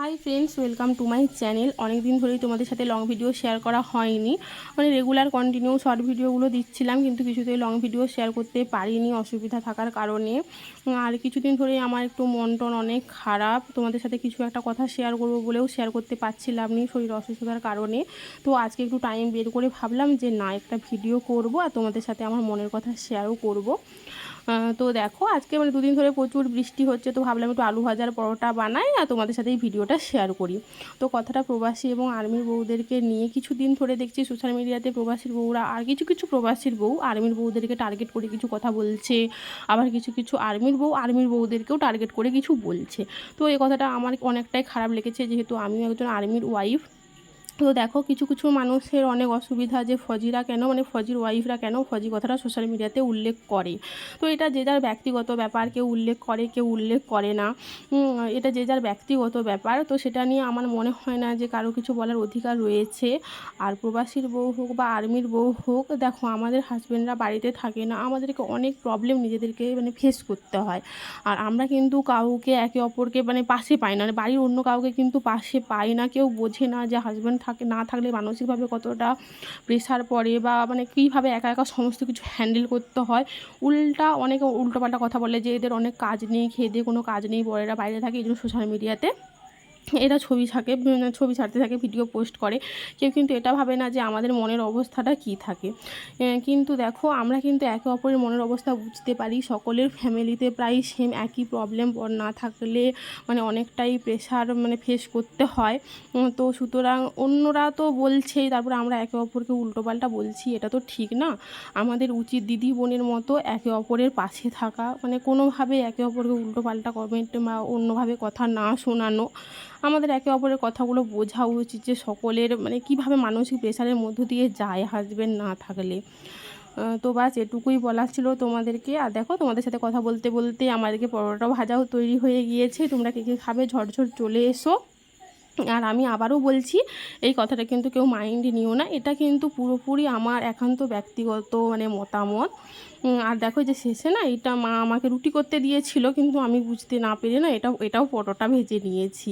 Hi friends welcome to my channel অনেক দিন ধরেই তোমাদের সাথে লং ভিডিও শেয়ার করা হয়নি। মানে রেগুলার কন্টিনিউ শর্ট ভিডিওগুলো দিচ্ছিলাম, কিন্তু কিছুতেই লং ভিডিও শেয়ার করতে পারিনি অসুবিধা থাকার কারণে। আর কিছুদিন ধরেই আমার একটু মন টন অনেক খারাপ। তোমাদের সাথে কিছু একটা কথা শেয়ার করব বলেও শেয়ার করতে পারছিলাম নি শরীর অসুস্থতার কারণে। তো আজকে একটু টাইম বের করে ভাবলাম যে না, একটা ভিডিও করব আর তোমাদের সাথে আমার মনের কথা শেয়ারও করব। তো দেখো, আজকে মানে দুদিন ধরে প্রচুর বৃষ্টি হচ্ছে, তো ভাবলাম একটু আলু ভাজার পরোটা বানাই আর তোমাদের সাথে এই ভিডিওটা শেয়ার করি। তো কথাটা প্রবাসী এবং আর্মির বউদেরকে নিয়ে কিছু দিন ধরে দেখছি সোশ্যাল মিডিয়াতে প্রবাসীর বউরা আর কিছু কিছু প্রবাসীর বউ আর্মির বউদেরকে টার্গেট করে কিছু কথা বলছে, আবার কিছু কিছু আর্মির বউ আর্মির বউদেরকেও টার্গেট করে কিছু বলছে। তো এই কথাটা আমার অনেকটাই খারাপ লেগেছে যেহেতু আমিও একজন আর্মির ওয়াইফ তো দেখো, কিছু কিছু মানুষের অনেক অসুবিধা যে ফজিরা কেন মানে ফজির ওয়াইফরা কেন ফজি কথাটা সোশ্যাল মিডিয়াতে উল্লেখ করে। তো এটা যে যার ব্যক্তিগত ব্যাপার, কেউ উল্লেখ করে, কেউ উল্লেখ করে না। এটা যে যার ব্যক্তিগত ব্যাপার, তো সেটা নিয়ে আমার মনে হয় না যে কারও কিছু বলার অধিকার রয়েছে। আর প্রবাসীর বউ হোক বা আর্মির বউ হোক, দেখো, আমাদের হাজব্যান্ডরা বাড়িতে থাকে না, আমাদেরকে অনেক প্রবলেম নিজেদেরকে মানে ফেস করতে হয়। আর আমরা কিন্তু কাউকে একে অপরকে মানে পাশে পাই না মানে বাড়ির অন্য কাউকে কিন্তু পাশে পাই না। কেউ বোঝে না যে হাজব্যান্ড থাকে, না থাকলে মানসিকভাবে কতটা প্রেশার পড়ে বা মানে কীভাবে একা একা সমস্ত কিছু হ্যান্ডেল করতে হয়, উল্টা অনেকে উল্টোপাল্টা কথা বলে যে এদের অনেক কাজ নেই, খেয়ে দিয়ে কোনো কাজ নেই বড়েরা বাইরে থাকে, এই জন্য সোশ্যাল মিডিয়াতে এরা ছবি থাকে ছবি ছাড়তে থাকে, ভিডিও পোস্ট করে। কেউ কিন্তু এটা ভাবে না যে আমাদের মনের অবস্থাটা কী থাকে। কিন্তু দেখো, আমরা কিন্তু একে অপরের মনের অবস্থা বুঝতে পারি। সকলের ফ্যামিলিতে প্রায় সেম একই প্রবলেম না থাকলে মানে অনেকটাই প্রেশার মানে ফেস করতে হয়। তো সুতরাং অন্যরা তো বলছেই, তারপরে আমরা একে অপরকে উল্টোপাল্টা বলছি, এটা তো ঠিক না। আমাদের উচিত দিদি বোনের মতো একে অপরের পাশে থাকা। মানে কোনোভাবে একে অপরকে উল্টোপাল্টা কমেন্ট বা অন্যভাবে কথা না শোনানো। আমাদের একে অপরের কথাগুলো বোঝা উচিত যে সকলের মানে কীভাবে মানসিক প্রেশারের মধ্য দিয়ে যায় হাজবেন্ড না থাকলে। তো বাস এটুকুই বলার ছিল তোমাদেরকে। আর দেখো, তোমাদের সাথে কথা বলতে বলতে আমাদেরকে পরোটা ভাজাও তৈরি হয়ে গিয়েছে। তোমরা কে কে খাবে? ঝটঝট চলে এসো। আর আমি আবারও বলছি, এই কথাটা কিন্তু কেউ মাইন্ডে নিও না। এটা কিন্তু পুরোপুরি আমার একান্ত ব্যক্তিগত মানে মতামত। আর দেখো যে শেষে না, এটা মা আমাকে রুটি করতে দিয়েছিল, কিন্তু আমি বুঝতে না পেরে না এটা, এটাও পরোটা ভেজে নিয়েছি।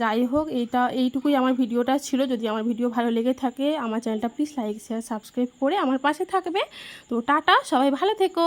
যাই হোক, এটা, এইটুকুই আমার ভিডিওটা ছিল। যদি আমার ভিডিও ভালো লেগে থাকে, আমার চ্যানেলটা প্লিজ লাইক শেয়ার সাবস্ক্রাইব করে আমার পাশে থাকবে। তো টাটা, সবাই ভালো থেকো।